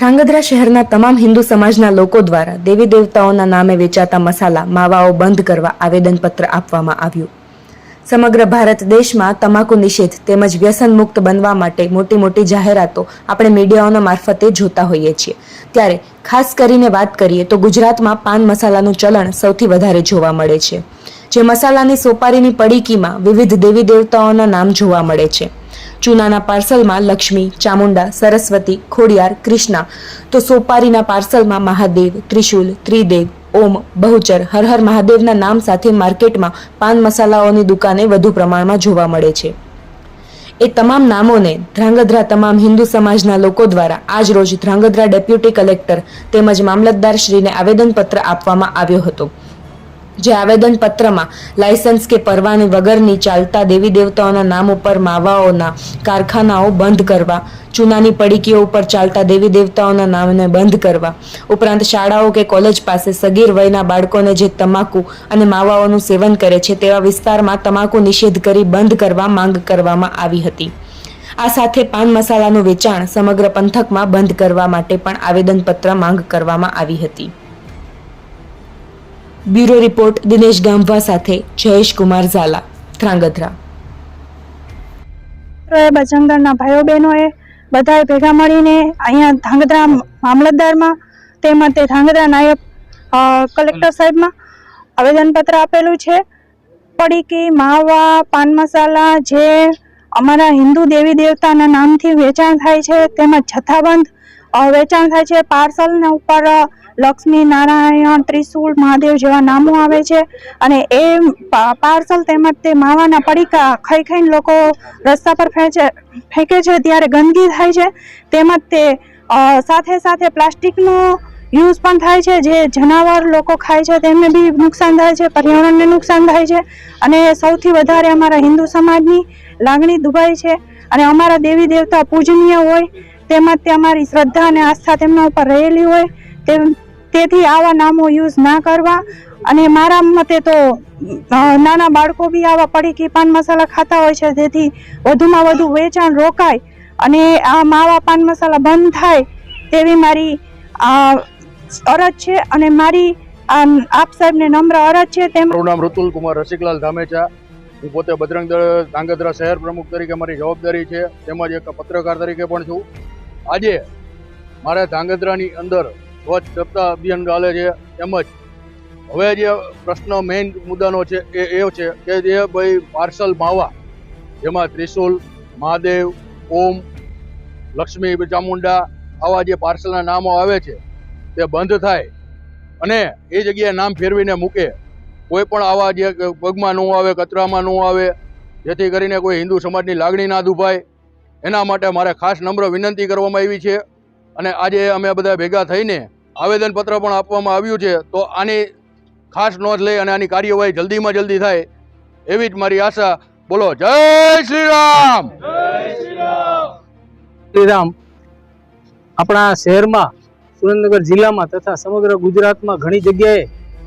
ધ્રાંગધ્રા શહેરના તમામ હિન્દુ સમાજના લોકો દ્વારા દેવી દેવતાઓના નામે વેચાતા મસાલા માવાઓ બંધ કરવા આવેદનપત્ર આપવામાં આવ્યું. સમગ્ર ભારત દેશમાં તમાકુ નિષેધ તેમજ વ્યસન મુક્ત બનવા માટે મોટી મોટી જાહેરાતો આપણે મીડિયાઓના મારફતે જોતા હોઈએ છીએ. ત્યારે ખાસ કરીને વાત કરીએ તો ગુજરાતમાં પાન મસાલાનું ચલણ સૌથી વધારે જોવા મળે છે. જે મસાલાની સોપારીની પડીકીમાં વિવિધ દેવી દેવતાઓના નામ જોવા મળે છે. ચૂનાના પાર્સલમાં લક્ષ્મી, ચામુંડા, સરસ્વતી, ખોડિયાર, કૃષ્ણા, તો સોપારીના પાર્સલમાં મહાદેવ, ત્રિશુલ, ત્રિદેવ, ઓમ, બહુચર, હર હર મહાદેવના નામ સાથે માર્કેટમાં પાન મસાલાઓની દુકાને વધુ પ્રમાણમાં જોવા મળે છે. એ તમામ નામોને ધ્રાંગધ્રા તમામ હિન્દુ સમાજના લોકો દ્વારા આજ રોજ ધ્રાંગધ્રા ડેપ્યુટી કલેક્ટર તેમજ મામલતદાર શ્રીને આવેદનપત્ર આપવામાં આવ્યો હતો. જે આવેદનપત્રમાં લાયસન્સ કે પરવાની વગરની ચાલતા દેવી દેવતાઓના નામ ઉપર માવાઓના કારખાનાઓ બંધ કરવા, ચૂનાની પડીકીઓ ઉપર ચાલતા દેવી દેવતાઓના નામને બંધ કરવા, ઉપરાંત શાળાઓ કે કોલેજ પાસે સગીર વયના બાળકોને જે તમાકુ અને માવાઓનું સેવન કરે છે તેવા વિસ્તારમાં તમાકુ નિષેધ કરી બંધ કરવા માંગ કરવામાં આવી હતી. આ સાથે પાન મસાલાનું વેચાણ સમગ્ર પંથકમાં બંધ કરવા માટે પણ આવેદનપત્ર માંગ કરવામાં આવી હતી. બ્યુરો રિપોર્ટ દિનેશ ગામવા સાથે જયેશ કુમાર ઝાલા, ધ્રાંગધ્રા. બજરંગદળના ભાઈઓ બહેનોએ બધાએ ભેગા મળીને અહીંયા ધાંગધ્રા મામલતદારમાં તેમજ તે ધાંગધ્રા નાયબ કલેક્ટર સાહેબમાં આવેદનપત્ર આપેલું છે. પડીકી, માવા, પાન મસાલા જે અમારા હિન્દુ દેવી દેવતાના નામથી વેચાણ થાય છે તેમજ જથ્થાબંધ વેચાણ થાય છે. પાર્સલના ઉપર લક્ષ્મી નારાયણ ત્રિશુલ મહાદેવ જેવા નામો આવે છે. અને એ પાર્સલ તેમજ તે માવાના પડીકા ખાઈ ખાઈને લોકો રસ્તા પર ફેંચે, ફેંકે છે ત્યારે ગંદકી થાય છે. તેમજ તે સાથે સાથે પ્લાસ્ટિકનો યુઝ પણ થાય છે. જે જનાવર લોકો ખાય છે તેમને બી નુકસાન થાય છે, પર્યાવરણને નુકસાન થાય છે. અને સૌથી વધારે અમારા હિન્દુ સમાજની લાગણી દુભાય છે. અને અમારા દેવી દેવતા પૂજનીય હોય તેમજ તે અમારી શ્રદ્ધા અને આસ્થા તેમના ઉપર રહેલી હોય તેમ તેથી આવા નામો યુઝ ના કરવા. અને મારા મતે તો નાના બાળકો બી આવા પડીકી પાન મસાલા ખાતા હોય છે, તેથી વધુમાં વધુ વેચાણ રોકાય અને આ માવા પાન મસાલા બંધ થાય તેવી મારી અરજ છે. અને મારી આપ સાહેબને નમ્ર અરજ છે. તેમ મારું નામ ઋતુલ કુમાર રસિકલાલ ધામેચા. હું પોતે બજરંગ દળ શહેર પ્રમુખ તરીકે મારી જવાબદારી છે. તેમજ એક પત્રકાર તરીકે પણ છું. આજે મારે ધાંગધ્રાની અંદર સ્વચ્છ સપ્તાહ અભિયાન ચાલે છે તેમજ હવે જે પ્રશ્ન મેઇન મુદ્દાનો છે એ એ છે કે જે ભાઈ પાર્સલ માવા, જેમાં ત્રિશુલ, મહાદેવ, ઓમ, લક્ષ્મી, ચામુંડા આવા જે પાર્સલના નામો આવે છે, તે બંધ થાય અને એ જગ્યાએ નામ ફેરવીને મૂકે. કોઈ પણ આવા જે પગમાં ન આવે, કચરામાં ન આવે, જેથી કરીને કોઈ હિન્દુ સમાજની લાગણી ના દુભાય. એના માટે મારે ખાસ નમ્ર વિનંતી કરવામાં આવી છે. અને આજે અમે બધા ભેગા થઈને આવેદનપત્ર પણ આપવામાં આવ્યું છે. તો આની ખાસ નોંધ લઈ અને આની કાર્યવાહી જલ્દીમાં જલ્દી થાય એવી જ મારી આશા. બોલો, જય શ્રી રામ! શ્રીરામ આપણા શહેરમાં, સુરેન્દ્રનગર જિલ્લામાં તથા સમગ્ર ગુજરાતમાં ઘણી જગ્યાએ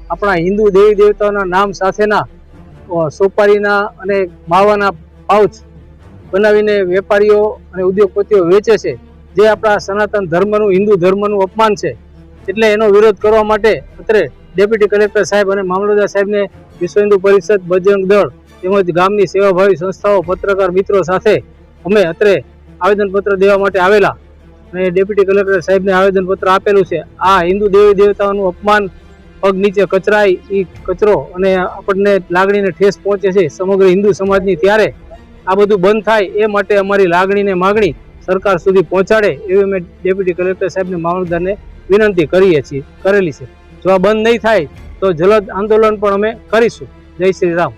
આપણા હિન્દુ દેવી દેવતાઓના નામ સાથેના સોપારીના અને માવાના પાઉચ બનાવીને વેપારીઓ અને ઉદ્યોગપતિઓ વેચે છે, જે આપણા સનાતન ધર્મનું, હિન્દુ ધર્મનું અપમાન છે. એટલે એનો વિરોધ કરવા માટે અત્રે ડેપ્યુટી કલેક્ટર સાહેબ અને મામલતદાર સાહેબને વિશ્વ હિન્દુ પરિષદ બજરંગ દળ તેમજ ગામની સેવાભાવી સંસ્થાઓ પત્રકાર મિત્રો સાથે અમે અત્રે આવેદનપત્ર દેવા માટે આવેલા અને ડેપ્યુટી કલેક્ટર સાહેબને આવેદનપત્ર આપેલું છે. આ હિન્દુ દેવી દેવતાઓનું અપમાન, પગ નીચે કચરાય એ કચરો અને આપણને લાગણીને ઠેસ પહોંચે છે સમગ્ર હિન્દુ સમાજની ત્યારે આ બધું બંધ થાય એ માટે અમારી લાગણીને માગણી સરકાર સુધી પહોંચાડે એવી અમે ડેપ્યુટી કલેક્ટર સાહેબને મામલતદારને વિનંતી કરીએ છીએ, કરેલી છે. જો આ બંધ નહીં થાય તો જલદ આંદોલન પણ અમે કરીશું. જય શ્રી રામ.